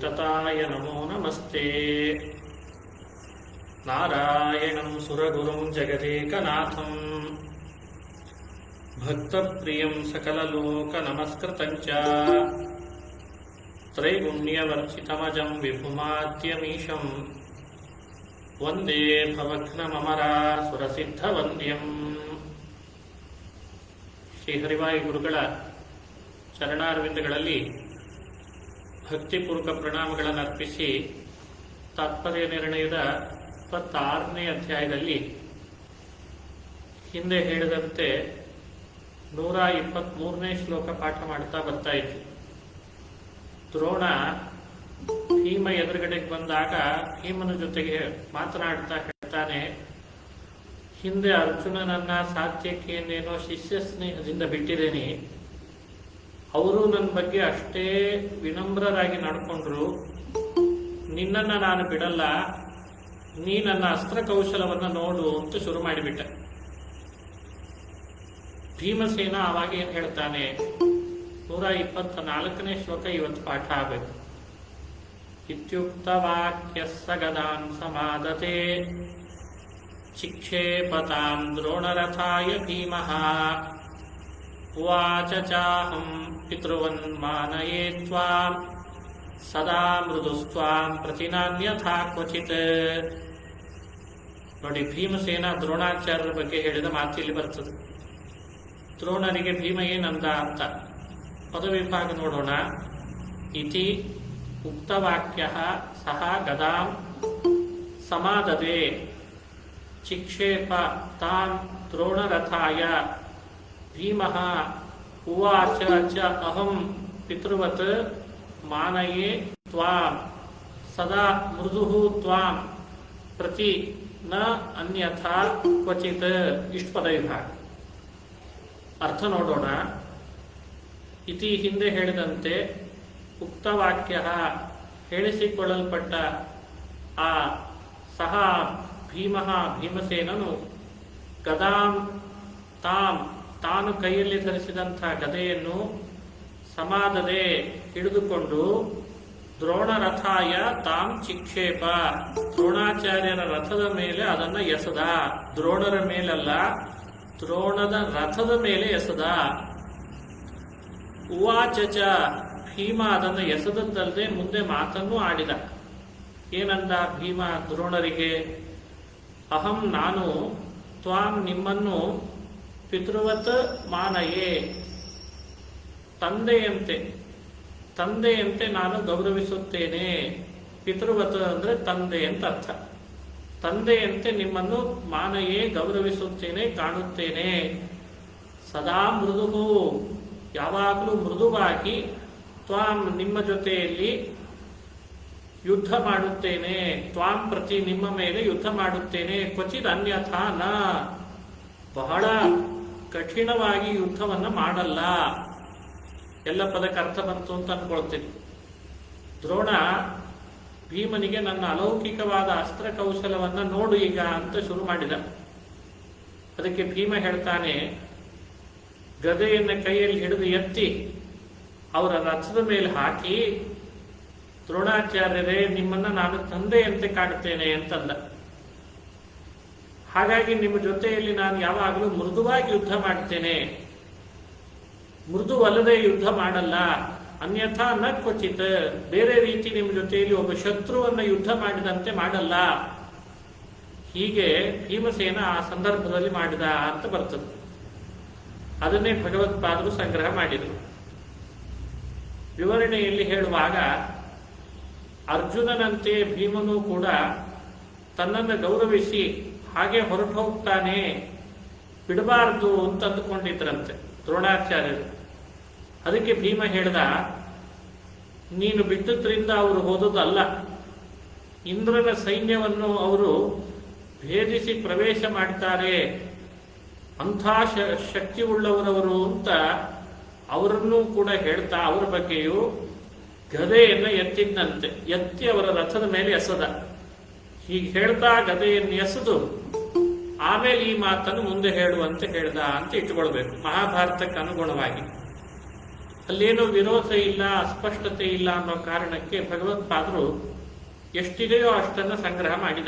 तताय नमो नमस्ते नारायणं सुरगुरुं जगदेकनाथम् भक्तप्रियं सकललोकनमस्कृतं च त्रैगुण्यवर्चितमजं विभुमाद्यमीशं वन्दे भवघ्नममरा सुरसिद्धवन्द्यम् ಶ್ರೀಹರಿವಾಯು ಗುರುಗಳ ಚರಣಾರವಿಂದಗಳಲ್ಲಿ ಭಕ್ತಿಪೂರ್ವಕ ಪ್ರಣಾಮಗಳನ್ನು ಅರ್ಪಿಸಿ ತಾತ್ಪರ್ಯ ನಿರ್ಣಯದ ಇಪ್ಪತ್ತಾರನೇ ಅಧ್ಯಾಯದಲ್ಲಿ ಹಿಂದೆ ಹೇಳಿದಂತೆ ನೂರ ಇಪ್ಪತ್ತ್ಮೂರನೇ ಶ್ಲೋಕ ಪಾಠ ಮಾಡ್ತಾ ಬರ್ತಾ ಇತ್ತು ದ್ರೋಣ ಭೀಮ ಎದುರುಗಡೆಗೆ ಬಂದಾಗ ಭೀಮನ ಜೊತೆಗೆ ಮಾತನಾಡ್ತಾ ಹೇಳ್ತಾನೆ, ಹಿಂದೆ ಅರ್ಜುನನನ್ನ ಸಾತ್ಯಕ್ಕೆ ಏನೇನೋ ಶಿಷ್ಯ ಸ್ನೇಹದಿಂದ ಬಿಟ್ಟಿದ್ದೇನೆ. ಅವರು ನನ್ನ ಬಗ್ಗೆ ಅಷ್ಟೇ ವಿನಮ್ರರಾಗಿ ನಡ್ಕೊಂಡ್ರು. ನಿನ್ನನ್ನು ನಾನು ಬಿಡಲ್ಲ. ನೀ ನನ್ನ ಅಸ್ತ್ರ ಕೌಶಲವನ್ನು ನೋಡು ಅಂತ ಶುರು ಮಾಡಿಬಿಟ್ಟ. ಭೀಮಸೇನ ಅವಾಗ ಏನು ಹೇಳ್ತಾನೆ, ನೂರ ಇಪ್ಪತ್ತ ನಾಲ್ಕನೇ ಶ್ಲೋಕ ಇವತ್ತು ಪಾಠ ಆಗಬೇಕು. ಇತ್ಯುಕ್ತ ವಾಕ್ಯ ಸಗದಾನ್ ಸಮಾದತೆ. ಚಿಕ್ಷೇಪತಾಂ ದ್ರೋಣರಥಾಯ ಭೀಮಃ. ಉವಾಚ ಚಾಹಂ ಪಿತೃವನ್ ಮಾನಯೇ ತ್ವಾಂ ಸದಾ ಮೃದುಸ್ತ್ವಾಂ ಪ್ರತಿನಾನ್ಯಥಾ ಕ್ವಚಿತ್ ನೋಡಿ, ಭೀಮಸೇನ ದ್ರೋಣಾಚಾರ್ಯರ ಬಗ್ಗೆ ಹೇಳಿದ ಮಾತಿಲ್ಲಿ ಬರ್ತದೆ. ದ್ರೋಣರಿಗೆ ಭೀಮ ಏನಂದ ಅಂತ. ಪದವಿಭಾಗ ನೋಡೋಣ. ಇತಿ ಉಕ್ತವಾಕ್ಯ ಸಹ ಗದಾಂ ಸಮಾದದೆ. ಚಿಕ್ಷೇಪ ತಾನ್ ದ್ರೋಣರಥಾಯ. ಭೀಮಃ ಉವಾಚ ಚ ಅಹಂ ಪಿತೃವತ್ ಮಾನಯೇ ತ್ವಾಂ ಸದಾ ಮೃದು ತ್ವಾಂ ಪ್ರತಿ ನ ಅನ್ಯಥಾ ಕ್ವಚಿತ್ ಇಷ್ಟು ಪದ ವಿಭಾಗ ಅರ್ಥ ನೋಡೋಣ। ಇತಿ ಹಿಂದೆ ಹೇಳಿದಂತೆ ಉಕ್ತವಾಕ್ಯ ಹೇಳಿಸಿಕೊಳ್ಳಲ್ಪಟ್ಟ ಆ ಸಹ ಭೀಮಃ ಭೀಮಸೇನನು ಗದಾಂ ತಾಂ ತಾನು ಕೈಯಲ್ಲಿ ಧರಿಸಿದಂಥ ಗದೆಯನ್ನು ಸಮಾಧದೆ ಹಿಡಿದುಕೊಂಡು ದ್ರೋಣರಥಾಯ ತಾಂ ಚಿಕ್ಷೇಪ. ದ್ರೋಣಾಚಾರ್ಯರ ರಥದ ಮೇಲೆ ಅದನ್ನ ಎಸದ. ದ್ರೋಣರ ಮೇಲಲ್ಲ, ದ್ರೋಣದ ರಥದ ಮೇಲೆ ಎಸದ. ಉವಾಚಚ ಭೀಮ ಅದನ್ನು ಎಸದದ್ದಲ್ಲದೆ ಮುಂದೆ ಮಾತನ್ನು ಆಡಿದ. ಏನಂದ ಭೀಮ ದ್ರೋಣರಿಗೆ? ಅಹಂ ನಾನು, ತ್ವಾಂ ನಿಮ್ಮನ್ನು ಪಿತೃವತ್ ಮಾನಯೇ. ತಂದೆಯಂತೆ ತಂದೆಯಂತೆ ನಾನು ಗೌರವಿಸುತ್ತೇನೆ. ಪಿತೃವತ್ ಅಂದ್ರೆ ತಂದೆ ಅಂತ ಅರ್ಥ. ತಂದೆಯಂತೆ ನಿಮ್ಮನ್ನು ಮಾನಯೇ ಗೌರವಿಸುತ್ತೇನೆ, ಕಾಣುತ್ತೇನೆ. ಸದಾ ಮೃದುವು ಯಾವಾಗಲೂ ಮೃದುವಾಗಿ ತ್ವಾಂ ನಿಮ್ಮ ಜೊತೆಯಲ್ಲಿ ಯುದ್ಧ ಮಾಡುತ್ತೇನೆ. ತ್ವಾಂ ಪ್ರತಿ ನಿಮ್ಮ ಮೇಲೆ ಯುದ್ಧ ಮಾಡುತ್ತೇನೆ. ಕ್ವಚಿತ್ ಅನ್ಯಥಾ ನ. ಬಹಳ ಕಠಿಣವಾಗಿ ಯುದ್ಧವನ್ನ ಮಾಡಲ್ಲ. ಎಲ್ಲ ಪದಕ್ಕೆ ಅರ್ಥ ಬಂತು ಅಂತ ಅಂದ್ಕೊಳ್ತೀನಿ ದ್ರೋಣ ಭೀಮನಿಗೆ ನನ್ನ ಅಲೌಕಿಕವಾದ ಅಸ್ತ್ರ ಕೌಶಲವನ್ನ ನೋಡು ಈಗ ಅಂತ ಶುರು ಮಾಡಿದ. ಅದಕ್ಕೆ ಭೀಮ ಹೇಳ್ತಾನೆ, ಗದೆಯನ್ನ ಕೈಯಲ್ಲಿ ಹಿಡಿದು ಎತ್ತಿ ಅವರ ರಥದ ಮೇಲೆ ಹಾಕಿ, ದ್ರೋಣಾಚಾರ್ಯರೇ, ನಿಮ್ಮನ್ನ ನಾನು ತಂದೆಯಂತೆ ಕಾಡುತ್ತೇನೆ ಅಂತಂದ. ಹಾಗಾಗಿ ನಿಮ್ಮ ಜೊತೆಯಲ್ಲಿ ನಾನು ಯಾವಾಗಲೂ ಮೃದುವಾಗಿ ಯುದ್ಧ ಮಾಡ್ತೇನೆ. ಮೃದುವಲ್ಲದೆ ಯುದ್ಧ ಮಾಡಲ್ಲ. ಅನ್ಯಥಾ ನ ಕ್ವಚಿತ್. ಬೇರೆ ರೀತಿ ನಿಮ್ಮ ಜೊತೆಯಲ್ಲಿ ಒಬ್ಬ ಶತ್ರುವನ್ನು ಯುದ್ಧ ಮಾಡಿದಂತೆ ಮಾಡಲ್ಲ. ಹೀಗೆ ಭೀಮಸೇನ ಆ ಸಂದರ್ಭದಲ್ಲಿ ಮಾಡಿದ ಅಂತ ಬರ್ತದೆ. ಅದನ್ನೇ ಭಗವತ್ಪಾದರು ಸಂಗ್ರಹ ಮಾಡಿದರು. ವಿವರಣೆಯಲ್ಲಿ ಹೇಳುವಾಗ, ಅರ್ಜುನನಂತೆ ಭೀಮನು ಕೂಡ ತನ್ನನ್ನು ಗೌರವಿಸಿ ಹಾಗೆ ಹೊರಟು ಹೋಗ್ತಾನೆ. ಬಿಡಬಾರದು ಅಂತ ಅಂದುಕೊಂಡಿದ್ರಂತೆ ದ್ರೋಣಾಚಾರ್ಯರು. ಅದಕ್ಕೆ ಭೀಮ ಹೇಳ್ದ, ನೀನು ಬಿಟ್ಟದ್ರಿಂದ ಅವರು ಹೋದದಲ್ಲ ಇಂದ್ರನ ಸೈನ್ಯವನ್ನು ಅವರು ಭೇದಿಸಿ ಪ್ರವೇಶ ಮಾಡ್ತಾರೆ. ಅಂಥ ಶಕ್ತಿ ಉಳ್ಳವರವರು ಅಂತ ಅವರನ್ನೂ ಕೂಡ ಹೇಳ್ತಾ ಅವರ ಬಗ್ಗೆಯೂ ಗದೆಯನ್ನು ಎತ್ತಿದ್ದಂತೆ ಎತ್ತಿ ಅವರ ರಥದ ಮೇಲೆ ಎಸದ. ಹೀಗೆ ಹೇಳ್ತಾ ಗದೆಯನ್ನು ಎಸೆದು ಆಮೇಲೆ ಈ ಮಾತನ್ನು ಮುಂದೆ ಹೇಳುವಂತೆ ಹೇಳ್ದ ಅಂತ ಇಟ್ಟುಕೊಳ್ಬೇಕು. ಮಹಾಭಾರತಕ್ಕೆ ಅನುಗುಣವಾಗಿ. ಅಲ್ಲೇನೋ ವಿರೋಧ ಇಲ್ಲ, ಅಸ್ಪಷ್ಟತೆ ಇಲ್ಲ ಅನ್ನೋ ಕಾರಣಕ್ಕೆ ಭಗವತ್ಪಾದರು ಎಷ್ಟಿದೆಯೋ ಅಷ್ಟನ್ನು ಸಂಗ್ರಹ ಮಾಡಿದ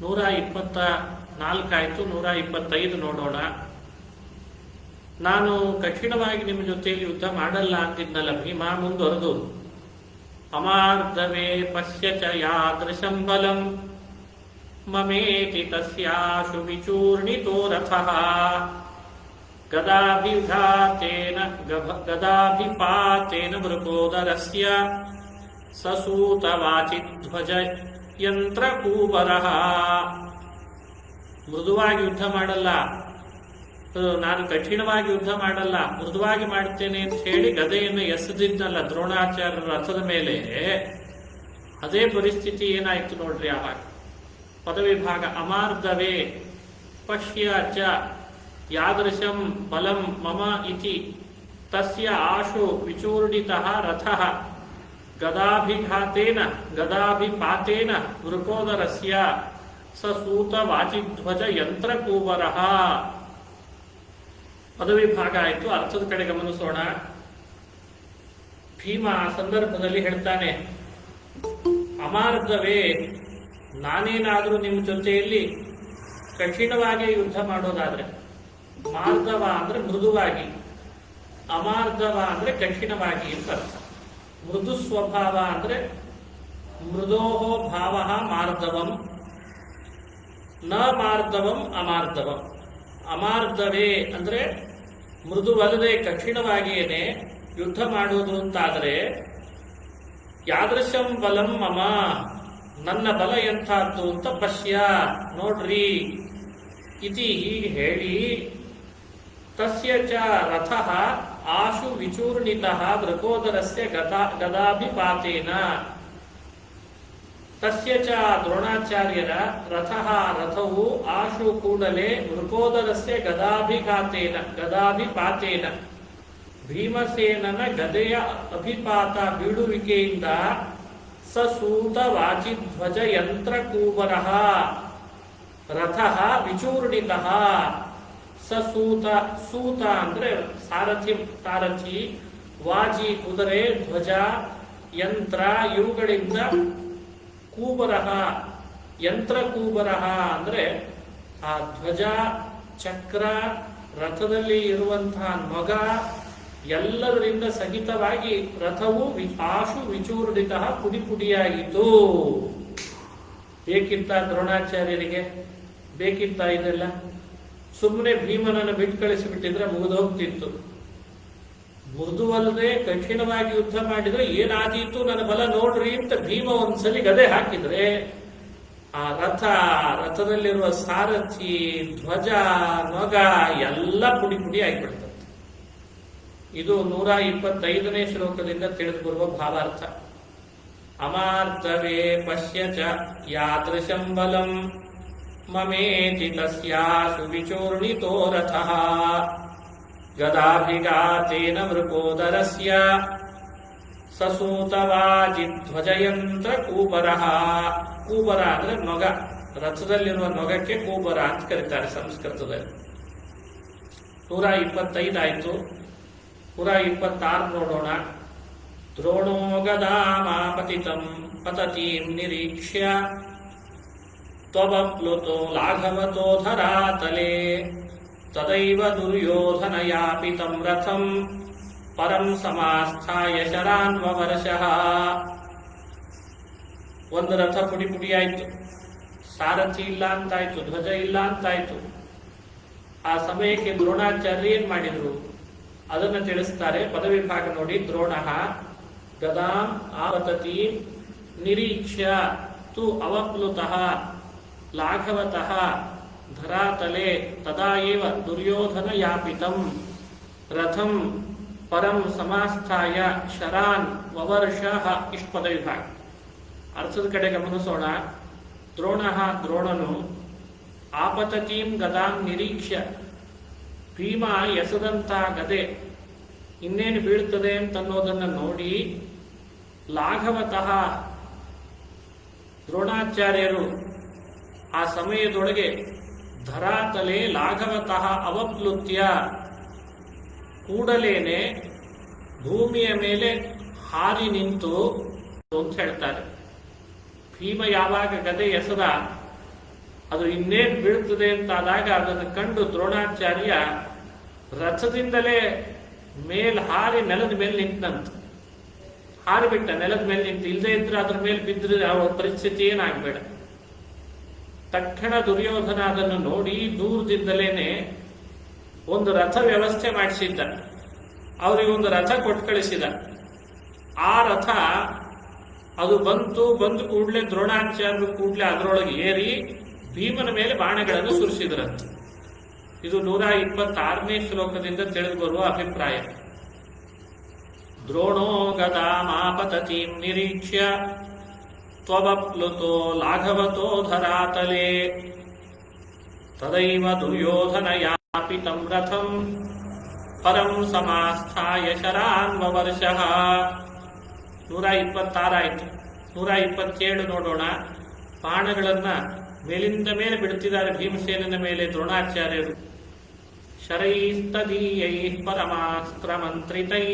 ನೂರ ಇಪ್ಪತ್ತ ನಾಲ್ಕಾಯ್ತು ನೂರ ಇಪ್ಪತ್ತೈದು ನೋಡೋಣ. ನಾನು ಕಠಿಣವಾಗಿ ನಿಮ್ಮ ಜೊತೆಯಲ್ಲಿ ಯುದ್ಧ ಮಾಡಲ್ಲ ಅಂತಿದ್ನಲ್ಲ ಭೀಮಾ ಮುಂದುವರೆದು ಅಮಾರ್ಧವೇ ಪಶ್ಯ ಚ ಯಾದೃಶಂ ಬಲಂ ಮಮೇತಿ ತಸ್ಯಾಶು ವಿಚೂರ್ಣಿತೋ ರಥಃ ಗದಾಭಿಘಾತೇನ ಗಭ- ಗದಾಭಿಪಾತೇನ ಮೃಗೋದರಸ್ಯ ಸಸೂತವಾಚಿಧ್ವಜ ಯಂತ್ರಕೂಬರಃ ಮೃದುವಾಗಿ ಯುದ್ಧ ಮಾಡಲ್ಲ। ಅದು ನಾನು ಕಠಿಣವಾಗಿ ಯುದ್ಧ ಮಾಡಲ್ಲ, ಮೃದುವಾಗಿ ಮಾಡ್ತೇನೆ ಅಂತ ಹೇಳಿ ಗದೆಯನ್ನು ಎಸೆದಿದ್ದಲ್ಲ ದ್ರೋಣಾಚಾರ್ಯರ ರಥದ ಮೇಲೆ, ಅದೇ ಪರಿಸ್ಥಿತಿ ಏನಾಯ್ತು ನೋಡ್ರಿ ಆವಾಗ. ಪದವಿಭಾಗ ಅಮಾರ್ಧವೇ ಪಶ್ಯ ಚ ಯಾದೃಶಂ ಬಲಂ ಮಮ ಇತಿ, ತಸ್ಯ ಆಶು ವಿಚೂರ್ಣಿತ ರಥ, ಗದಾಭಿಘಾತೇನ ಗದಾಭಿಪಾತೇನ ವೃಕೋದರಸ್ಯ ಸೂತ ವಾಚಿಧ್ವಜ ಯಂತ್ರಕೂವರಃ. ಪದವಿಭಾಗ ಆಯಿತು ಅರ್ಥದ ಕಡೆ ಗಮನಿಸೋಣ ಭೀಮ ಆ ಸಂದರ್ಭದಲ್ಲಿ ಹೇಳ್ತಾನೆ, ಅಮಾರ್ಗವೇ, ನಾನೇನಾದರೂ ನಿಮ್ಮ ಜೊತೆಯಲ್ಲಿ ಕಠಿಣವಾಗಿ ಯುದ್ಧ ಮಾಡೋದಾದ್ರೆ ಮಾರ್ಧವ ಅಂದ್ರೆ ಮೃದುವಾಗಿ, ಅಮಾರ್ಗವ ಅಂದ್ರೆ ಕಠಿಣವಾಗಿ ಅಂತ ಅರ್ಥ. ಮೃದು ಸ್ವಭಾವ ಅಂದ್ರೆ ಮೃದೋಹೋ ಭಾವ ಮಾರ್ಧವಂ ನ ಮಾರ್ಧವಂ ಅಮಾರ್ಧವಂ ಅಮಾರ್ಧವೇ ಅಂದ್ರೆ ಮೃದುವಲ್ಲದೆ ಕಠಿಣವಾಗಿಯೇನೆ ಯುದ್ಧ ಮಾಡುವುದು ಅಂತಾದರೆ, ಯಾದೃಶಂ ಬಲಂ ಮಮ, ನನ್ನ ಬಲ ಎಂಥದ್ದು ಅಂತ ಪಶ್ಯ, ನೋಡ್ರಿ. ಇತಿ ಹೀಗೆ ಹೇಳಿ, ತಸ್ಯ ಚ ರಥ ಆಶು ವಿಚೂರ್ಣಿತ ದೃಕೋದರಸ್ಯ ಗದಾ ಗದಾಭಿಪಾತೇನ. ತಸ್ಯ ಚ ದ್ರೋಣಾಚಾರ್ಯರ ರಥಃ ರಥವು ಆಶು ಕೂಡಲೇ ಮೃಕೋದರಸ್ಯ ಗದಾಭಿಘಾತೇನ, ಗದಾಭಿಪಾತೇನ. ಭೀಮಸೇನನ ಗದೆಯ ಅಭಿಪಾತ ಬೀಳುವಿಕೆಯಿಂದ ಸಸೂತ ವಾಚಿಧ್ವಜ ಯಂತ್ರಕೂವರಃ ರಥಃ ವಿಚೂರ್ಣಿತ. ಸಸೂತ, ಸೂತ ಅಂದ್ರೆ ಸಾರಥಿ ಸಾರಥಿ ವಾಜಿ ಕುದುರೆ, ಧ್ವಜ, ಯಂತ್ರ ಇವುಗಳಿಂದ ಕೂಬರಹ ಯಂತ್ರ ಕೂಬರಹ ಅಂದ್ರೆ ಆ ಧ್ವಜ, ಚಕ್ರ, ರಥದಲ್ಲಿ ಇರುವಂತಹ ನೊಗ ಎಲ್ಲದರಿಂದ ಸಹಿತವಾಗಿ ರಥವು ಆಶು ವಿಚೂರ್ಣಿತ ಪುಡಿ ಪುಡಿಯಾಗಿತ್ತು ಬೇಕಿತ್ತ ದ್ರೋಣಾಚಾರ್ಯರಿಗೆ? ಬೇಕಿತ್ತ ಇದೆಲ್ಲ? ಸುಮ್ಮನೆ ಭೀಮನನ್ನು ಬಿಟ್ಟು ಕಳಿಸಿಬಿಟ್ಟಿದ್ರೆ ಮುಗಿದು ಹೋಗ್ತಿತ್ತು ಮೃದುವಲ್ಲದೆ ಕಠಿಣವಾಗಿ ಯುದ್ಧ ಮಾಡಿದ್ರೆ ಏನಾದೀತು? ನನ್ನ ಬಲ ನೋಡ್ರಿ ಅಂತ ಭೀಮ ಒಂದ್ಸಲಿ ಗದೆ ಹಾಕಿದ್ರೆ, ಆ ರಥ, ರಥದಲ್ಲಿರುವ ಸಾರಥಿ, ಧ್ವಜ ನೊಗ ಎಲ್ಲ ಪುಡಿ ಪುಡಿ ಆಗಿಬಿಡ್ತದೆ. ಇದು ನೂರ ಇಪ್ಪತ್ತೈದನೇ ಶ್ಲೋಕದಿಂದ ತಿಳಿದು ಬರುವ ಭಾವಾರ್ಥ. ಅಮಾರ್ತವೇ ಪಶ್ಯ ಚ ಯಾದೃಶಂ ಬಲಂ ಮಮೇತಿ ತಸ್ಯಾಸು ವಿಚೂರ್ಣಿತೋ ರಥಃ. ಗದಾಭಿಘಾತೇನ ಮೃಗೋದರಸ್ಯ ಸಸೂತವಾಜಿಧ್ವಜಯಂತ್ರ ಕೂಬರಃ ಕೂಬರ ಅಂದ್ರೆ ನೊಗ ರಥದಲ್ಲಿರುವ ನೊಗಕ್ಕೆ ಕೂಬರ ಅಂತ ಕರೀತಾರೆ ಸಂಸ್ಕೃತದಲ್ಲಿ. ನೂರ ಇಪ್ಪತ್ತೈದಾಯ್ತು ನೂರ ಇಪ್ಪತ್ತಾರು ನೋಡೋಣ. ದ್ರೋಣೋ ಗದಾಮಾಪತಿತಂ ಪತತೀಂ ನಿರೀಕ್ಷ್ಯ. ತ್ವಬಪ್ಲುತೋ ಲಾಘವತೋ ಧರಾತಲೆ. ತದೈವ ದುರ್ಯೋಧನಯಾಪಿತಂ ರಥಂ ಪರಂ ಸಮಾಸ್ಥಾಯ ಶರಾನ್ವವರ್ಷಃ ಒಂದು ರಥ ಪುಡಿ ಪುಡಿಯಾಯಿತು ಸಾರಥಿ ಇಲ್ಲ ಅಂತಾಯ್ತು ಧ್ವಜ ಇಲ್ಲ ಅಂತಾಯ್ತು ಆ ಸಮಯಕ್ಕೆ ದ್ರೋಣಾಚಾರ್ಯ ಏನ್ ಮಾಡಿದ್ರು? ಅದನ್ನು ತಿಳಿಸ್ತಾರೆ ಪದವಿಭಾಗ ನೋಡಿ, ದ್ರೋಣ, ಗದಾಂ ಆವತತಿ ನಿರೀಕ್ಷ ತು ಅವಪ್ಲುತಃ, ಲಾಘವತಃ ಧರಾತಲೆ ತದಾ ದುರ್ಯೋಧನ ಯಾಪಿತಂ ರಥಂ ಪರಂ ಸಮಾಸ್ಥಾಯ ಶರಾನ್ ವವರ್ಷ ಪದ ವಿಭಾಗ ಅರ್ಥದ ಕಡೆ ಗಮನಿಸೋಣ ದ್ರೋಣ ದ್ರೋಣನು ಆಪತತೀಂ ಗದಾಂ ನಿರೀಕ್ಷ್ಯ ಭೀಮ ಎಸದಂತ ಗದೆ ಇನ್ನೇನು ಬೀಳ್ತದೆ ಅಂತನ್ನೋದನ್ನ ನೋಡಿ ಲಾಘವತಃ ದ್ರೋಣಾಚಾರ್ಯರು ಆ ಸಮಯದೊಳಗೆ ಧರಾತಲೆ ಲಾಘವತಃ ಅವಪ್ಲುತ್ಯ. ಕೂಡಲೇನೆ ಭೂಮಿಯ ಮೇಲೆ ಹಾರಿ ನಿಂತು ಅಂತ ಹೇಳ್ತಾರೆ. ಭೀಮ ಯಾವಾಗ ಗದೆ ಎಸದ ಅದು ಇನ್ನೇನ್ ಬೀಳ್ತದೆ ಅಂತಾದಾಗ ಅದನ್ನು ಕಂಡು ದ್ರೋಣಾಚಾರ್ಯ ರಥದಿಂದಲೇ ಮೇಲ್ ಹಾರಿ ನೆಲದ ಮೇಲೆ ನಿಂತಂತ ಹಾರಿಬಿಟ್ಟ ನೆಲದ ಮೇಲೆ ನಿಂತು ಇಲ್ಲದೆ ಇದ್ರೆ ಅದ್ರ ಮೇಲೆ ಬಿದ್ದರೆ ಅವಳ ಪರಿಸ್ಥಿತಿ ಏನಾಗಬೇಡ. ತಕ್ಷಣ ದುರ್ಯೋಧನ ಅದನ್ನು ನೋಡಿ ದೂರದಿಂದಲೇನೆ ಒಂದು ರಥ ವ್ಯವಸ್ಥೆ ಮಾಡಿಸಿದ್ದ ಅವರಿಗೆ ಒಂದು ರಥ ಕೊಟ್ಟು ಕಳಿಸಿದ ಆ ರಥ ಅದು ಬಂತು, ಬಂದು ಕೂಡಲೇ ದ್ರೋಣಾಚಾರ್ಯ ಕೂಡಲೇ ಅದರೊಳಗೆ ಏರಿ ಭೀಮನ ಮೇಲೆ ಬಾಣಗಳನ್ನು ಸುರಿಸಿದ್ರಂತೆ. ಇದು ನೂರ ಇಪ್ಪತ್ತಾರನೇ ಶ್ಲೋಕದಿಂದ ತಿಳಿದು ಬರುವ ಅಭಿಪ್ರಾಯ. ದ್ರೋಣೋ ಮಾಪತತಿ ನಿರೀಕ್ಷ್ಯ. ತ್ವಬಪ್ಲುತೋ ಲಾಘವತೋ ಧರಾತಲೆ. ತದೈವ ದುರ್ಯೋಧನ ಯಾಪಿತಂ ರಥಂ. ಪರಂ ಸಮಾಸ್ಥಾಯ ಶರಾನ್ವರ್ಷಃ ನೂರ ಇಪ್ಪತ್ತಾರಾಯ್ತು ನೂರ ಇಪ್ಪತ್ತೇಳು ನೋಡೋಣ. ಬಾಣಗಳನ್ನ ಮೇಲಿಂದ ಮೇಲೆ ಬಿಡುತ್ತಿದ್ದಾರೆ ಭೀಮಸೇನನ ಮೇಲೆ ದ್ರೋಣಾಚಾರ್ಯರು. ಶರೈಸ್ತದೀಯೈ ಪರಮಾಸ್ತ್ರ ಮಂತ್ರಿತೈ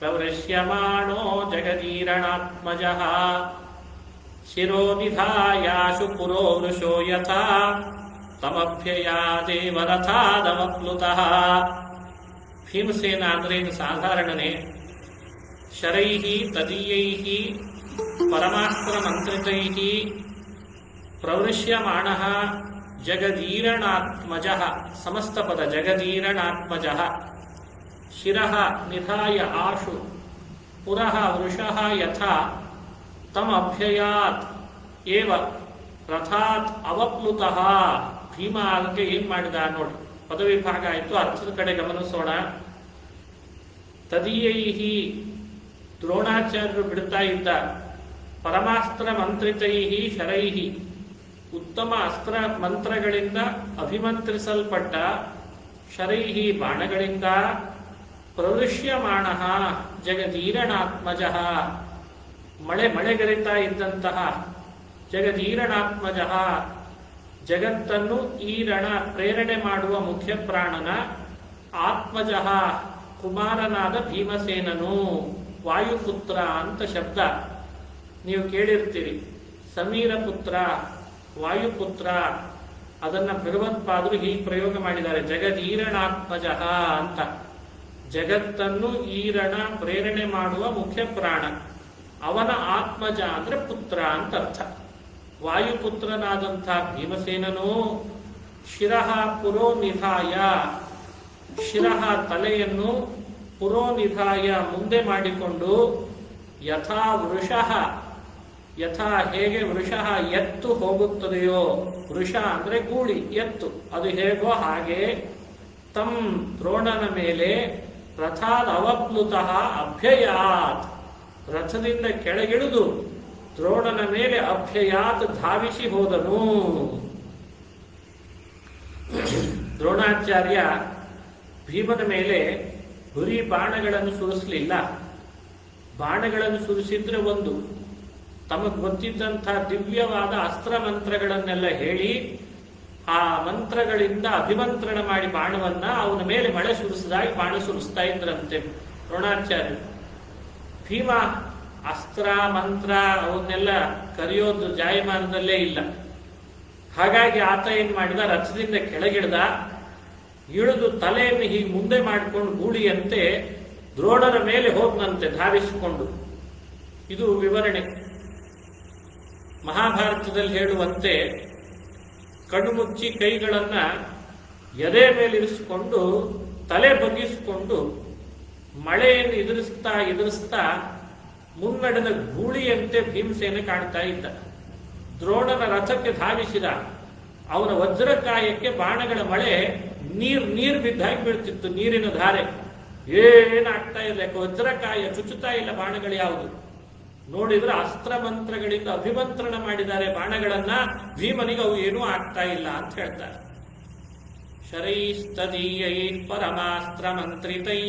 ಪ್ರವೃಶ್ಯಮಾಣೋ ಜಗದೀರಣಾತ್ಮಜಃ ಶಿರೋ ನಿಧಾಯಾಶು ಪುರೋ ವೃಷೋ ಯಥಾ ತಮಭ್ಯಯಾ ದೇವರಥಾದಮಪ್ಲುತಃ ಭೀಮಸೇನ ಅಂದ್ರೇನು ಸಾಧಾರಣನೇ ಶರೈಹಿ ತದೀಯೈಹಿ ಪರಮಾಸ್ತ್ರ ಮಂತ್ರಿತೈಹಿ ಶಿರಃ ನಿಧಾಯ ಆಶು ಪುರಃ ವೃಷಃ ಯಥಾ ತಮಭ್ಯಯಾತ್ ಏವ ರಥಾತ್ ಅವಪ್ಲುತಃ. ಭೀಮ ಅದಕ್ಕೆ ಏನ್ ಮಾಡಿದ ನೋಡಿ, ಪದವಿ ಭಾಗ ಆಯಿತು ಅರ್ಥದ ಕಡೆ ಗಮನಿಸೋಣ ತದೀಯೈ ದ್ರೋಣಾಚಾರ್ಯರು ಬಿಡ್ತಾ ಇದ್ದ, ಪರಮಾಸ್ತ್ರ ಮಂತ್ರಿತೈ ಶರೈಹಿ, ಉತ್ತಮ ಅಸ್ತ್ರ ಮಂತ್ರಗಳಿಂದ ಅಭಿಮಂತ್ರಿಸಲ್ಪಟ್ಟ ಶರೈಹಿ ಬಾಣಗಳಿಂದ ಪ್ರವೃಶ್ಯಮಾಣ ಜಗದೀರಣಾತ್ಮಜ ಮಳೆ ಮಳೆಗರಿತಾ ಇದ್ದಂತಹ ಜಗದೀರಣಾತ್ಮಜ ಜಗತ್ತನ್ನು ಈರಣ ಪ್ರೇರಣೆ ಮಾಡುವ ಮುಖ್ಯ ಪ್ರಾಣನ ಆತ್ಮಜ, ಕುಮಾರನಾದ ಭೀಮಸೇನನು. ವಾಯುಪುತ್ರ ಅಂತ ಶಬ್ದ. ನೀವು ಕೇಳಿರ್ತೀರಿ ಸಮೀರ ಪುತ್ರ ವಾಯುಪುತ್ರ, ಅದನ್ನ ಭಗವತ್ಪಾದರು ಹೀಗೆ ಪ್ರಯೋಗ ಮಾಡಿದ್ದಾರೆ ಜಗದೀರಣಾತ್ಮಜ ಅಂತ. ಜಗತ್ತನ್ನು ಈರಣ, ಪ್ರೇರಣೆ ಮಾಡುವ ಮುಖ್ಯ ಪ್ರಾಣ. ಅವನ ಆತ್ಮಜ ಅಂದ್ರೆ ಪುತ್ರ ಅಂತ ಅರ್ಥ ವಾಯುಪುತ್ರನಾದಂಥ ಭೀಮಸೇನನು, ಶಿರಃ ಪುರೋನಿಧಾಯ. ಶಿರಹ ತಲೆಯನ್ನು ಪುರೋನಿಧಾಯ ಮುಂದೆ ಮಾಡಿಕೊಂಡು ಯಥಾ ವೃಷಃ, ಯಥಾ ಹೇಗೆ ವೃಷಃ ಎತ್ತು ಹೋಗುತ್ತದೆಯೋ, ವೃಷ ಅಂದ್ರೆ ಗೂಳಿ, ಎತ್ತು. ಅದು ಹೇಗೋ ಹಾಗೆ ತಂ ದ್ರೋಣನ ಮೇಲೆ ರಥಾದ ಅವಪ್ಲುತಃ ಅಭ್ಯಯಾತ್. ರಥದಿಂದ ಕೆಳಗಿಳಿದು ದ್ರೋಣನ ಮೇಲೆ ಅಭ್ಯಯಾತ್ ಧಾವಿಸಿ ಹೋದನು. ದ್ರೋಣಾಚಾರ್ಯ ಭೀಮನ ಮೇಲೆ ಹುರಿ ಬಾಣಗಳನ್ನು ಸುರಿಸಲಿಲ್ಲ. ಬಾಣಗಳನ್ನು ಸುರಿಸಿದ್ರೆ ಒಂದು, ತಮಗೆ ಗೊತ್ತಿದ್ದಂಥ ದಿವ್ಯವಾದ ಅಸ್ತ್ರ ಮಂತ್ರಗಳನ್ನೆಲ್ಲ ಹೇಳಿ ಆ ಮಂತ್ರಗಳಿಂದ ಅಭಿಮಂತ್ರಣ ಮಾಡಿ ಬಾಣವನ್ನ ಅವನ ಮೇಲೆ ಮಳೆ ಸುರಿಸಿದಾಗ ಬಾಣ ಸುರಿಸ್ತಾ ಇದ್ರಂತೆ ದ್ರೋಣಾಚಾರ್ಯ ಭೀಮ ಅಸ್ತ್ರ, ಮಂತ್ರ ಅವನ್ನೆಲ್ಲ ಕರೆಯೋದು ಜಾಯಮಾನದಲ್ಲೇ ಇಲ್ಲ. ಹಾಗಾಗಿ ಆತ ಏನ್ ಮಾಡಿದ? ರಥದಿಂದ ಕೆಳಗಿಡ್ದ, ಇಳಿದು ತಲೆಯನ್ನು ಹೀಗೆ ಮುಂದೆ ಮಾಡಿಕೊಂಡು ಗೂಳಿಯಂತೆ ದ್ರೋಣರ ಮೇಲೆ ಹೋಗ್ನಂತೆ ಧಾರಿಸಿಕೊಂಡು ಇದು ವಿವರಣೆ. ಮಹಾಭಾರತದಲ್ಲಿ ಹೇಳುವಂತೆ ಕಣ್ಣು ಮುಚ್ಚಿ ಕೈಗಳನ್ನ ಎದೆ ಮೇಲಿರಿಸಿಕೊಂಡು ತಲೆ ಬಗ್ಗಿಸಿಕೊಂಡು, ಮಳೆಯನ್ನು ಎದುರಿಸ್ತಾ ಎದುರಿಸ್ತಾ ಮುನ್ನಡೆದ ಗೂಳಿಯಂತೆ ಭೀಮಸೇನೆ ಕಾಣ್ತಾ ಇದ್ದ. ದ್ರೋಣನ ರಥಕ್ಕೆ ಧಾವಿಸಿದ ಅವನ ವಜ್ರಕಾಯಕ್ಕೆ ಬಾಣಗಳ ಮಳೆ ನೀರ್ ನೀರ್ ಬಿದ್ದಾಗಿ ಬೀಳ್ತಿತ್ತು, ನೀರಿನ ಧಾರೆ. ಏನಾಗ್ತಾ ಇಲ್ಲ ವಜ್ರಕಾಯ ಚುಚ್ಚುತ್ತಾ ಇಲ್ಲ ಬಾಣಗಳು ಯಾವುದು? ನೋಡಿದ್ರೆ ಅಸ್ತ್ರ ಮಂತ್ರಗಳಿಂದ ಅಭಿಮಂತ್ರಣ ಮಾಡಿದ್ದಾರೆ ಬಾಣಗಳನ್ನ, ಭೀಮನಿಗೆ ಅವು ಏನೂ ಆಗ್ತಾ ಇಲ್ಲ ಅಂತ ಹೇಳ್ತಾರೆ. ಶರೈಸ್ತದೀಯೈ ಪರಮಾಸ್ತ್ರ ಮಂತ್ರಿತೈ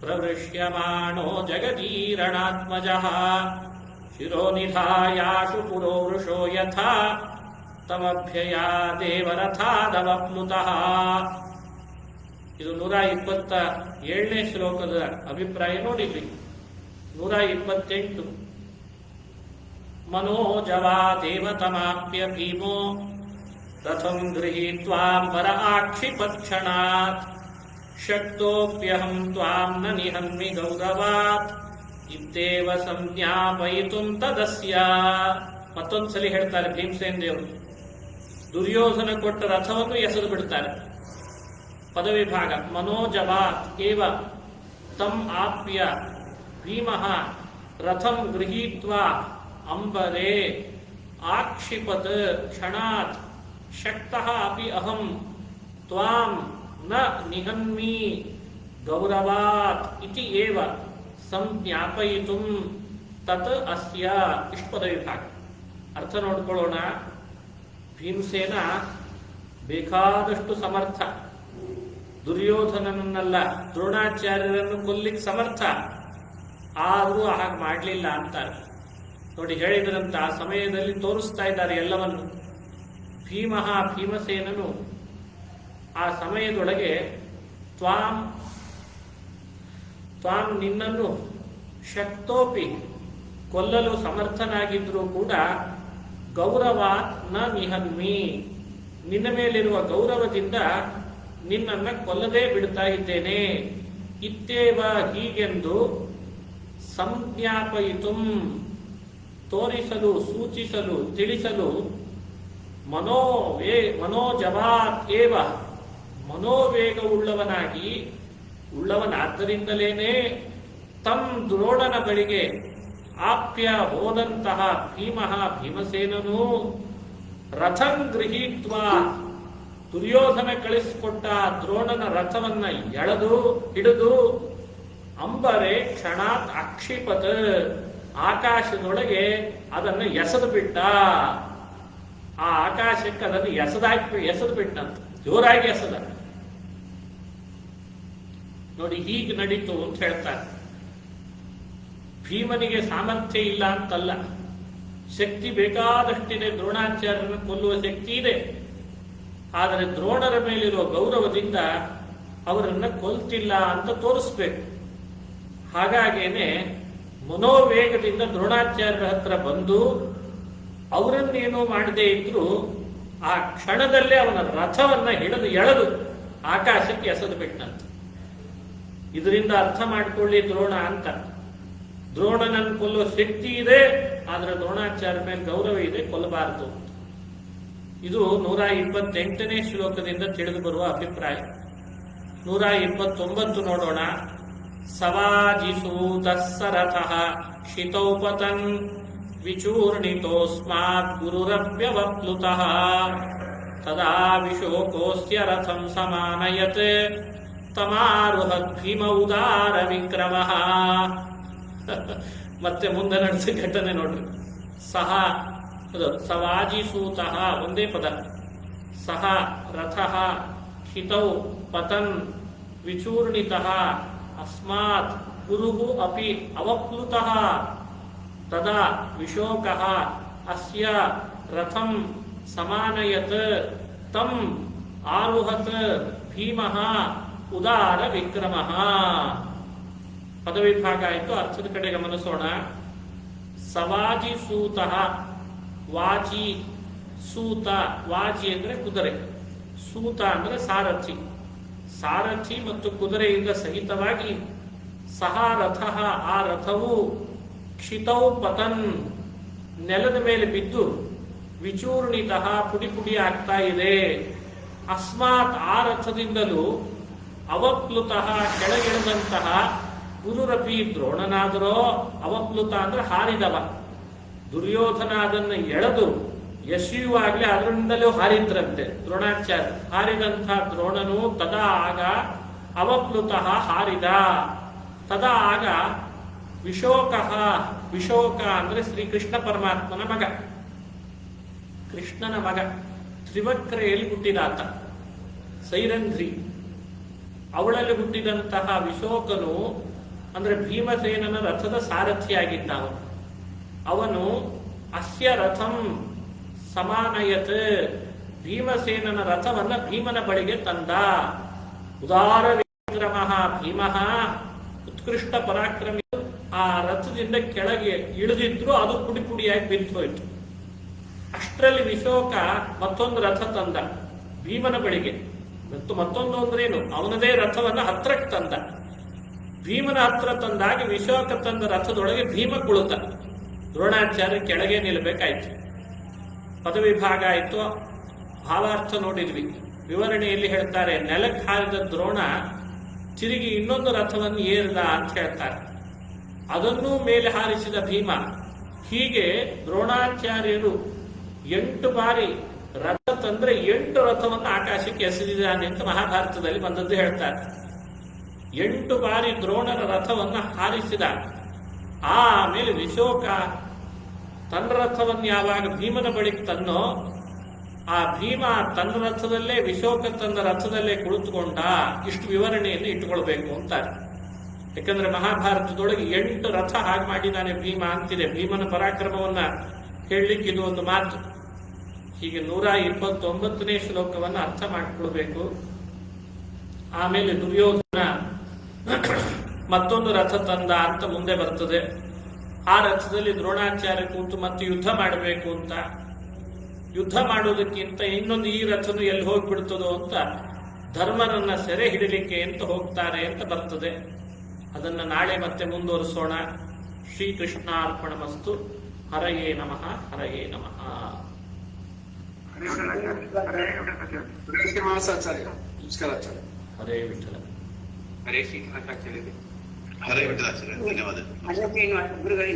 ಪ್ರವೃಶ್ಯಮಾಣೋ ಜಗದೀರಣಾತ್ಮಜ. ಶಿರೋನಿಧಾಯಾಶು ಪುರೋ ವೃಷೋ ಯಥಾ, ತಮಭ್ಯಯಾ ದೇವರಥಾದವಪ್ಲುತಃ ಇದು ನೂರ ಇಪ್ಪತ್ತ ಏಳನೇ ಶ್ಲೋಕದ ಅಭಿಪ್ರಾಯ ನೋಡಿದ್ವಿ. ನೂರ ಇಪ್ಪತ್ತೆಂಟು ಮನೋಜವಾ ದೇವತಮಾಪ್ಯ ಭೀಮೋ, ರಥಂ ಗೃಹೀತ್ವಾಂಬರ ಆಕ್ಷಿಪಕ್ಷಣಾತ್ ಶಕ್ತೋಪ್ಯಹಂ ತ್ವಾಂ ನ ನಿಹನ್ಮಿ ಗೌರವಾತ್. ಇದ್ದೇವ ಸಂಜ್ಞಾಪಯಿತು ತದಸ್ಯ. ಮತ್ತೊಂದ್ಸಲಿ ಹೇಳ್ತಾರೆ ಭೀಮಸೇನ್ ದೇವರು. ದುರ್ಯೋಧನ ಕೊಟ್ಟ ರಥವನ್ನು ಎಸೆದು ಬಿಡ್ತಾರೆ. ಪದವಿಭಾಗ ಮನೋಜವಾತ್ ಏವ ತಂ ಆಪ್ಯ ಭೀಮಃ ರಥಂ ಗೃಹೀತ್ವಾ ಅಂಬರೆ ಆಕ್ಷಿಪತ್ ಕ್ಷಣಾತ್ ಶಕ್ತಃ ಅಪಿ ಅಹಂ ತ್ವಾಂ ನ ನಿಹನ್ಮಿ ಗೌರವಾತ್ ಇತಿ ಏವ ಸಂಜ್ಞಾಪಯಿತುಂ ತತ್ ಅಸ್ಯ ಇಷ್ಟಪದ ವಿಭಾಗ ಅರ್ಥ ನೋಡ್ಕೊಳ್ಳೋಣ। ಭೀಮಸೇನ ಬೇಕಾದಷ್ಟು ಸಮರ್ಥ, ದುರ್ಯೋಧನನನ್ನಲ್ಲ, ದ್ರೋಣಾಚಾರ್ಯರನ್ನು ಕೊಲ್ಲಿಕ್ಕೆ ಸಮರ್ಥ ಆದರೂ ಹಾಗೆ ಮಾಡಲಿಲ್ಲ ಅಂತಾರೆ. ನೋಡಿ ಹೇಳಿದ್ರಂತ ಆ ಸಮಯದಲ್ಲಿ ತೋರಿಸ್ತಾ ಇದ್ದಾರೆ ಎಲ್ಲವನ್ನು. ಭೀಮಃ ಭೀಮಸೇನನು ಆ ಸಮಯದೊಳಗೆ ತ್ವಾಂ ತ್ವಾಂ ನಿನ್ನನ್ನು ಶಕ್ತೋಪಿ ಕೊಲ್ಲಲು ಸಮರ್ಥನಾಗಿದ್ರೂ ಕೂಡ ಗೌರವ ನ ನಿಹನ್ಮಿ ನಿನ್ನ ಮೇಲಿರುವ ಗೌರವದಿಂದ ನಿನ್ನನ್ನು ಕೊಲ್ಲದೆ ಬಿಡ್ತಾ ಇದ್ದೇನೆ. ಇತ್ತೇವ ಹೀಗೆಂದು ಸಂಜ್ಞಾಪಯಿತು ತೋರಿಸಲು, ಸೂಚಿಸಲು, ತಿಳಿಸಲು ಮನೋವೇ ಮನೋಜವಾತ್ ಏವ. ಮನೋವೇಗವುಳ್ಳವನಾಗಿ, ಉಳ್ಳವನಾದ್ದರಿಂದಲೇನೆ ತಮ್ ದ್ರೋಣನ ಬಳಿಗೆ ಆಪ್ಯ ಹೋದಂತಹ ಭೀಮಃ ಭೀಮಸೇನನು ರಥಂ ಗೃಹೀತ್ವ. ದುರ್ಯೋಧನ ಕಳಿಸಿಕೊಟ್ಟ ದ್ರೋಣನ ರಥವನ್ನ ಎಳೆದು, ಹಿಡಿದು ಅಂಬರೆ ಕ್ಷಣಾತ್ ಅಕ್ಷಿಪತ್ ಆಕಾಶದೊಳಗೆ ಅದನ್ನು ಎಸೆದು ಬಿಟ್ಟ. ಆ ಆಕಾಶಕ್ಕೆ ಅದನ್ನು ಎಸೆದಾಕಿ ಎಸೆದು ಬಿಟ್ಟಂತ ಜೋರಾಗಿ ಎಸೆದ. ನೋಡಿ ಹೀಗೆ ನಡೀತು ಅಂತ ಹೇಳ್ತಾರೆ. ಭೀಮನಿಗೆ ಸಾಮರ್ಥ್ಯ ಇಲ್ಲ ಅಂತಲ್ಲ. ಶಕ್ತಿ ಬೇಕಾದಷ್ಟಿದೆ ದ್ರೋಣಾಚಾರ್ಯರನ್ನು ಕೊಲ್ಲುವ ಶಕ್ತಿ ಇದೆ. ಆದರೆ ದ್ರೋಣರ ಮೇಲಿರುವ ಗೌರವದಿಂದ ಅವರನ್ನ ಕೊಲ್ತಿಲ್ಲ ಅಂತ ತೋರಿಸ್ಬೇಕು. ಹಾಗಾಗೇನೆ ಮನೋವೇಗದಿಂದ ದ್ರೋಣಾಚಾರ್ಯರ ಹತ್ರ ಬಂದು ಅವರನ್ನೇನೋ ಮಾಡದೇ ಇದ್ರು ಆ ಕ್ಷಣದಲ್ಲೇ ಅವನ ರಥವನ್ನ ಹಿಡಿದು ಎಳೆದು ಆಕಾಶಕ್ಕೆ ಎಸೆದು ಬಿಟ್ಟಂತ ಇದರಿಂದ ಅರ್ಥ ಮಾಡಿಕೊಳ್ಳಿ ದ್ರೋಣ ಅಂತ. ದ್ರೋಣನನ್ನು ಕೊಲ್ಲೋ ಶಕ್ತಿ ಇದೆ, ಆದ್ರೆ ದ್ರೋಣಾಚಾರ್ಯ ಮೇಲೆ ಗೌರವ ಇದೆ, ಕೊಲ್ಲಬಾರದು. ಇದು ನೂರ ಇಪ್ಪತ್ತೆಂಟನೇ ಶ್ಲೋಕದಿಂದ ತಿಳಿದು ಬರುವ ಅಭಿಪ್ರಾಯ. ನೂರ ಇಪ್ಪತ್ತೊಂಬತ್ತು ನೋಡೋಣ. ಸವಾಜಿಸೂತಸ್ಸರಥ ಶಿತೌಪತನ್ ವಿಚೂರ್ಣಿತೋಸ್ಮಾತ್ ಗುರುರಪ್ಯವಪ್ಲುತಃ ತದಾ ವಿಶೋಕೋಸ್ಯ ರಥಂ ಸಮಾನಯತ್ ತಮಾರುಹ ಭೀಮ ಉದಾರ ವಿಕ್ರಮಃ. ಮತ್ತೆ ಮುಂದೆ ನಡೆದ ಘಟನೆ ನೋಡ್ರಿ. ಸಹ, ಅದು ಸವಾಜಿಸೂತಃ ಒಂದೇ ಪದ. ಸಹ ರಥಃ ಹಿತೌ ಪತನ್ ವಿಚೂರ್ಣಿತಃ ಅಸ್ಮಾತ್ ಗುರುಹು ಅಪಿ ಅವಪ್ಲುತಃ ತದಾ ವಿಶೋಕಃ ಅಸ್ಯ ರಥಂ ಸಮಾನಯತ್ ತಂ ಆರುಹತ್ ಭೀಮಃ ಉದಾರ ವಿಕ್ರಮಃ ಪದವಿಭಾಗ ಆಯಿತು ಅರ್ಥದ ಕಡೆ ಗಮನಿಸೋಣ ಸವಾಜಿ ಸೂತಃ ವಾಜಿ ಸೂತ ವಾಜಿ ಅಂದ್ರೆ ಕುದುರೆ ಸೂತ ಅಂದ್ರೆ ಸಾರಥಿ ಸಾರಥಿ ಮತ್ತು ಕುದುರೆಯಿಂದ ಸಹಿತವಾಗಿ ಸಹ ರಥ, ಆ ರಥವು ಕ್ಷಿತೌ ಪತನ್ ನೆಲದ ಮೇಲೆ ಬಿದ್ದು ವಿಚೂರ್ಣಿತ ಪುಡಿ ಪುಡಿ ಆಗ್ತಾ ಇದೆ. ಅಸ್ಮಾತ್ ಆ ರಥದಿಂದಲೂ ಅವಪ್ಲುತಃ ಕೆಳಗಿಳಿದಂತಹ ಗುರುರಪಿ ದ್ರೋಣನಾದರೋ ಅವಪ್ಲುತ ಅಂದ್ರೆ ಹಾರಿದವ. ದುರ್ಯೋಧನ ಅದನ್ನು ಎಳೆದು ಎಸೆಯುವಾಗಲೇ ಅದರಿಂದಲೂ ಹಾರಿದ್ರಂತೆ. ದ್ರೋಣಾಚಾರ್ಯ. ಹಾರಿದಂತಹ ದ್ರೋಣನು ತದಾ ಆಗ ಅವಪ್ಲುತಃ ಹಾರಿದ. ತದಾ ಆಗ ವಿಶೋಕ ವಿಶೋಕ ಅಂದ್ರೆ ಶ್ರೀಕೃಷ್ಣ ಪರಮಾತ್ಮನ ಮಗ. ಕೃಷ್ಣನ ಮಗ. ತ್ರಿವಕ್ರೆಯಲ್ಲಿ ಹುಟ್ಟಿದಾತ. ಸೈರಂಧ್ರಿ. ಅವಳಲ್ಲಿ ಹುಟ್ಟಿದಂತಹ ವಿಶೋಕನು ಅಂದ್ರೆ ಭೀಮಸೇನನ ರಥದ ಸಾರಥಿಯಾಗಿದ್ದ ಅವನು ಅಸ್ಯ ರಥಂ ಸಮಾನಯತ್. ಭೀಮಸೇನನ ರಥವನ್ನ ಭೀಮನ ಬಳಿಗೆ ತಂದ. ಉದಾರ ವಿಕ್ರಮಃ ಭೀಮಃ ಉತ್ಕೃಷ್ಟ ಪರಾಕ್ರಮಿ. ಆ ರಥದಿಂದ ಕೆಳಗೆ ಇಳಿದಿದ್ರು ಅದು ಪುಡಿ ಪುಡಿಯಾಗಿ ಬಿದ್ದು ಹೋಯ್ತು ಅಷ್ಟರಲ್ಲಿ ವಿಶೋಕ ಮತ್ತೊಂದು ರಥ ತಂದ ಭೀಮನ ಬಳಿಗೆ. ಮತ್ತು ಮತ್ತೊಂದು ಅಂದ್ರೇನು? ಅವನದೇ ರಥವನ್ನ ಹತ್ರಕ್ಕೆ ತಂದ. ಭೀಮನ ಹತ್ರ ತಂದಾಗಿ ವಿಶೋಕ ತಂದ ರಥದೊಳಗೆ ಭೀಮ ಕುಳಿತ. ದ್ರೋಣಾಚಾರ್ಯ ಕೆಳಗೆ ನಿಲ್ಲಬೇಕಾಯ್ತು ಪದವಿಭಾಗ ಆಯಿತು. ಭಾವಾರ್ಥ ನೋಡಿದ್ವಿ. ವಿವರಣೆಯಲ್ಲಿ ಹೇಳ್ತಾರೆ ನೆಲಕ್ಕೆ ಹಾರಿದ ದ್ರೋಣ ತಿರುಗಿ ಇನ್ನೊಂದು ರಥವನ್ನು ಏರಿದ ಅಂತ ಹೇಳ್ತಾರೆ. ಅದನ್ನೂ ಮೇಲೆ ಹಾರಿಸಿದ ಭೀಮ, ಹೀಗೆ ದ್ರೋಣಾಚಾರ್ಯರು ಎಂಟು ಬಾರಿ ರಥ ತಂದ್ರೆ ಎಂಟು ರಥವನ್ನು ಆಕಾಶಕ್ಕೆ ಎಸೆದಿದ್ದಾನೆ ಅಂತ ಮಹಾಭಾರತದಲ್ಲಿ ಬಂದದ್ದು ಹೇಳ್ತಾರೆ. ಎಂಟು ಬಾರಿ ದ್ರೋಣರ ರಥವನ್ನು ಹಾರಿಸಿದ, ಆಮೇಲೆ ವಿಶೋಕ ತನ್ನ ರಥವನ್ನು ಯಾವಾಗ ಭೀಮನ ಬಳಿಕ ತನ್ನೋ ಆ ಭೀಮ ತನ್ನ ರಥದಲ್ಲೇ, ವಿಶೋಕ ತನ್ನ ರಥದಲ್ಲೇ ಕುಳಿತುಕೊಂಡ ಇಷ್ಟು ವಿವರಣೆಯನ್ನು ಇಟ್ಟುಕೊಳ್ಬೇಕು ಅಂತಾರೆ. ಯಾಕಂದ್ರೆ ಮಹಾಭಾರತದೊಳಗೆ ಎಂಟು ರಥ ಹಾಗೆ ಮಾಡಿದ್ದಾನೆ ಭೀಮ ಅಂತಿದೆ. ಭೀಮನ ಪರಾಕ್ರಮವನ್ನ ಹೇಳಲಿಕ್ಕೆ ಇದು ಒಂದು ಮಾತು. ಹೀಗೆ ನೂರ ಇಪ್ಪತ್ತೊಂಬತ್ತನೇ ಶ್ಲೋಕವನ್ನು ಅರ್ಥ ಮಾಡಿಕೊಳ್ಬೇಕು. ಆಮೇಲೆ ದುರ್ಯೋಧನ ಮತ್ತೊಂದು ರಥ ತಂದ ಅಂತ ಮುಂದೆ ಬರ್ತದೆ. ಆ ರಥದಲ್ಲಿ ದ್ರೋಣಾಚಾರ್ಯ ಕೂತು ಮತ್ತೆ ಯುದ್ಧ ಮಾಡಬೇಕು ಅಂತ. ಯುದ್ಧ ಮಾಡುವುದಕ್ಕಿಂತ ಇನ್ನೊಂದು ಈ ರಥನು ಎಲ್ಲಿ ಹೋಗ್ಬಿಡ್ತದೋ ಅಂತ ಧರ್ಮನನ್ನ ಸೆರೆ ಹಿಡಿಲಿಕ್ಕೆ ಅಂತ ಹೋಗ್ತಾರೆ ಅಂತ ಬರ್ತದೆ. ಅದನ್ನ ನಾಳೆ ಮತ್ತೆ ಮುಂದುವರಿಸೋಣ. ಶ್ರೀಕೃಷ್ಣಾರ್ಪಣ ಮಸ್ತು ಹರಯೇ ನಮಃ ಹರಯೇ ನಮಃ. ಹರೇ ವಿಠಲ. ಹರೇ ವಿಠಲ ಹರೇ ಶ್ರೀನಿವಾಸಾಚಾರ್ಯರೇ ಹರೇ ವಿಠಲಾಚಾರ್ಯ ಧನ್ಯವಾದ ಅಲ್ಲೇ ಗುರುಗಳಿಗೆ